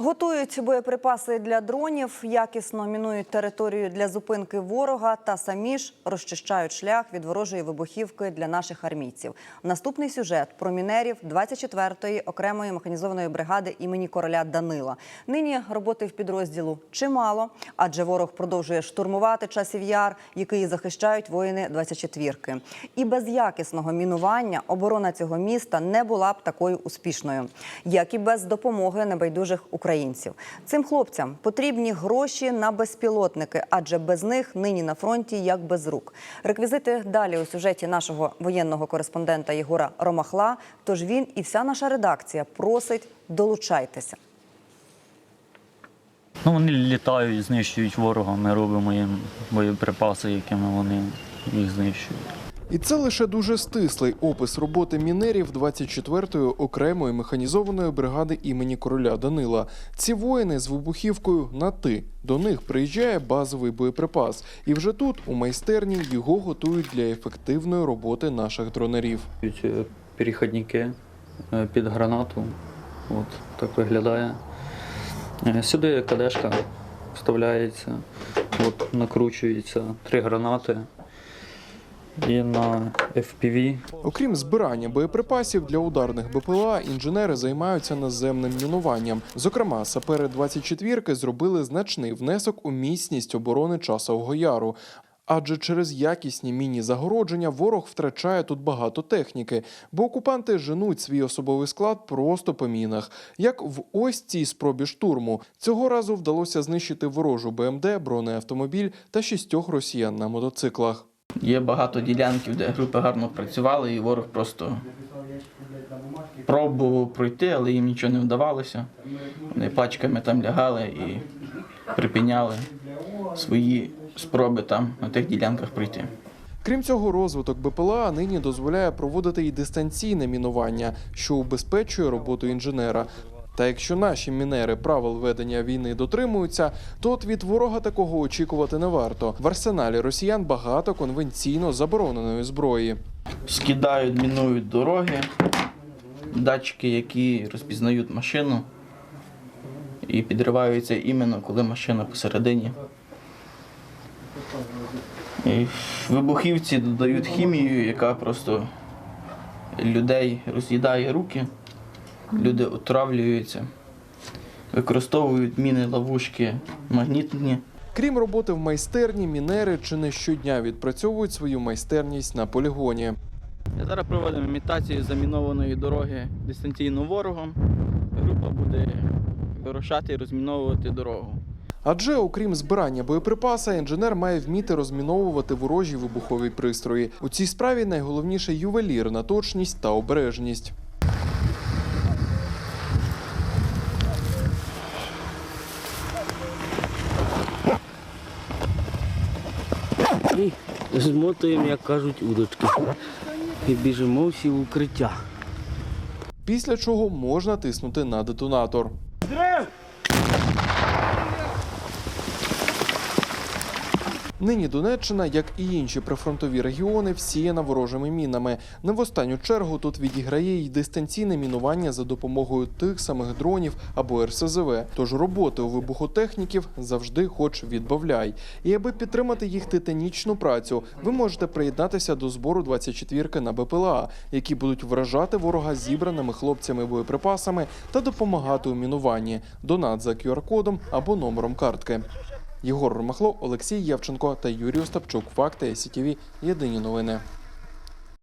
Готують боєприпаси для дронів, якісно мінують територію для зупинки ворога та самі ж розчищають шлях від ворожої вибухівки для наших армійців. Наступний сюжет про мінерів 24-ї окремої механізованої бригади імені короля Данила. Нині роботи в підрозділу чимало, адже ворог продовжує штурмувати часів яр, який захищають воїни 24-ки. І без якісного мінування оборона цього міста не була б такою успішною, як і без допомоги небайдужих українців. Цим хлопцям потрібні гроші на безпілотники, адже без них нині на фронті як без рук. Реквізити далі у сюжеті нашого воєнного кореспондента Єгора Ромахла. Тож він і вся наша редакція просить долучайтеся. Ну, вони літають, знищують ворога. Ми робимо їм боєприпаси, якими вони їх знищують. І це лише дуже стислий опис роботи мінерів 24-ї окремої механізованої бригади імені короля Данила. Ці воїни з вибухівкою на ти. До них приїжджає базовий боєприпас, і вже тут, у майстерні, його готують для ефективної роботи наших дронерів. Е, Перехідники е, під гранату. От так виглядає. Е, Сюди кадешка вставляється, от, накручується три гранати. І на FPV Окрім збирання боєприпасів для ударних БПЛА, інженери займаються наземним мінуванням. Зокрема, сапери 24-ки зробили значний внесок у міцність оборони Часового Яру. Адже через якісні міні-загородження ворог втрачає тут багато техніки, бо окупанти женуть свій особовий склад просто по мінах. Як в ось цій спробі штурму. Цього разу вдалося знищити ворожу БМД, бронеавтомобіль та шістьох росіян на мотоциклах. Є багато ділянків, де групи гарно працювали, і ворог просто пробував пройти, але їм нічого не вдавалося. Вони пачками там лягали і припиняли свої спроби там на тих ділянках пройти. Крім цього, розвиток БПЛА нині дозволяє проводити і дистанційне мінування, що убезпечує роботу інженера. Та якщо наші мінери правил ведення війни дотримуються, то от від ворога такого очікувати не варто. В арсеналі росіян багато конвенційно забороненої зброї. Скидають, мінують дороги, датчики, які розпізнають машину і підриваються іменно, коли машина посередині. І вибухівці додають хімію, яка просто людей роз'їдає руки, люди отравлюються, використовують міни ловушки магнітні. Крім роботи в майстерні, мінери чи не щодня відпрацьовують свою майстерність на полігоні. Зараз проводимо імітацію замінованої дороги дистанційно ворогом. Група буде вирушати і розміновувати дорогу. Адже, окрім збирання боєприпаса, інженер має вміти розміновувати ворожі вибухові пристрої. У цій справі найголовніше ювелірна точність та обережність. І змотуємо, як кажуть, удочки. І біжимо всі в укриття. Після чого можна тиснути на детонатор. Нині Донеччина, як і інші прифронтові регіони, всіяна ворожими мінами. Не в останню чергу тут відіграє й дистанційне мінування за допомогою тих самих дронів або РСЗВ. Тож роботи у вибухотехніків завжди хоч відбавляй. І аби підтримати їх титанічну працю, ви можете приєднатися до збору 24-ки на БПЛА, які будуть вражати ворога зібраними хлопцями боєприпасами та допомагати у мінуванні. Донат за QR-кодом або номером картки. Єгор Ромахло, Олексій Явченко та Юрій Остапчук. Факти СІТІВІ. Єдині новини.